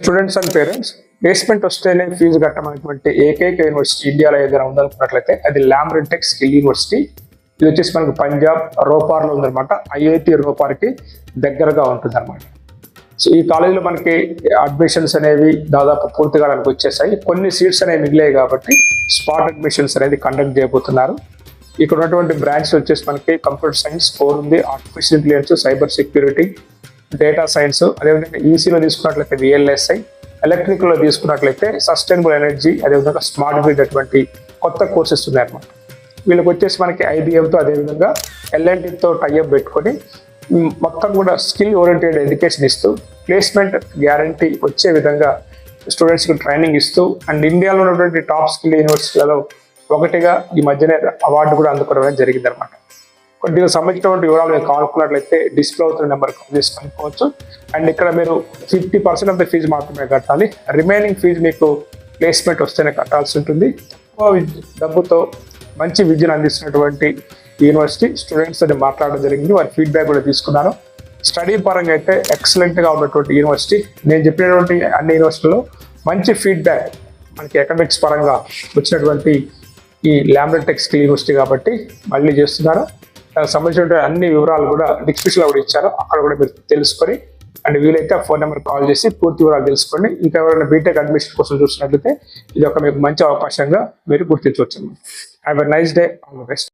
Students and parents placement వస్తేనే fee కట్టమైనటువంటి ఏకైక యూనివర్సిటీ ఇండియాలో ఏదైనా ఉందనుకున్నట్లయితే అది ల్యామ్రెటెక్ స్కిల్ యూనివర్సిటీ ఇది వచ్చేసి మనకు పంజాబ్ రోపార్లో ఉందన్నమాట. ఐఐటి రోపార్కి దగ్గరగా ఉంటుంది అనమాట సో ఈ కాలేజీలో మనకి అడ్మిషన్స్ అనేవి దాదాపు పూర్తిగా మనకు వచ్చేసాయి. కొన్ని సీట్స్ అనేవి మిగిలాయి కాబట్టి స్పాట్ అడ్మిషన్స్ అనేది కండక్ట్ చేయబోతున్నారు. ఇక్కడ ఉన్నటువంటి బ్రాంచ్ వచ్చేసి మనకి కంప్యూటర్ సైన్స్ కోర్ ఉంది. Artificial intelligence cyber security data science అదేవిధంగా ఈసీలో తీసుకున్నట్లయితే విఎల్ఎస్ఐ ఎలక్ట్రిక్లో తీసుకున్నట్లయితే సస్టైనబుల్ ఎనర్జీ అదేవిధంగా స్మార్ట్ గ్రిడ్ అటువంటి కొత్త కోర్సెస్ ఉన్నాయన్నమాట. వీళ్ళకి వచ్చేసి మనకి ఐబిఎంతో అదేవిధంగా ఎల్ఎన్టీతో టైఅప్ పెట్టుకొని మొత్తం కూడా స్కిల్ ఓరియంటెడ్ ఎడ్యుకేషన్ ఇస్తూ ప్లేస్మెంట్ గ్యారంటీ వచ్చే విధంగా స్టూడెంట్స్కి ట్రైనింగ్ ఇస్తూ అండ్ ఇండియాలో ఉన్నటువంటి టాప్ స్కిల్ యూనివర్సిటీలలో ఒకటిగా ఈ మధ్యనే అవార్డు కూడా అందుకోవడం జరిగింది అనమాట కొద్దిగా సంబంధించినటువంటి వివరాలు మీకు కావాలనుకున్నట్లయితే డిస్ప్లే అవుతున్న నెంబర్ కాల్ చేసి కనుక్కోవచ్చు. అండ్ ఇక్కడ మీరు fifty percent of the fee మాత్రమే కట్టాలి. రిమైనింగ్ ఫీజు మీకు ప్లేస్మెంట్ వస్తేనే కట్టాల్సి ఉంటుంది. డబ్బుతో మంచి విద్యను అందిస్తున్నటువంటి యూనివర్సిటీ స్టూడెంట్స్ అని మాట్లాడడం జరిగింది. వారి ఫీడ్బ్యాక్ కూడా తీసుకున్నాను. స్టడీ పరంగా అయితే ఎక్సలెంట్గా ఉన్నటువంటి యూనివర్సిటీ నేను చెప్పినటువంటి అన్ని యూనివర్సిటీలో మంచి ఫీడ్బ్యాక్ మనకి ఎకనామిక్స్ పరంగా వచ్చినటువంటి ఈ ల్యాంబ్రెటెక్ యూనివర్సిటీ కాబట్టి మళ్ళీ చేస్తున్నారు సంబంధించిన అన్ని వివరాలు కూడా డిస్క్రిప్షన్లో కూడా ఇచ్చారు. అక్కడ కూడా మీరు తెలుసుకొని అండ్ వీలైతే ఆ ఫోన్ నెంబర్ కాల్ చేసి పూర్తి వివరాలు తెలుసుకోండి ఇంకా ఎవరైనా బీటెక్ అడ్మిషన్ కోసం చూసినట్లయితే ఇది ఒక మీకు మంచి అవకాశంగా మీరు గుర్తించవచ్చు. Have a nice day all the best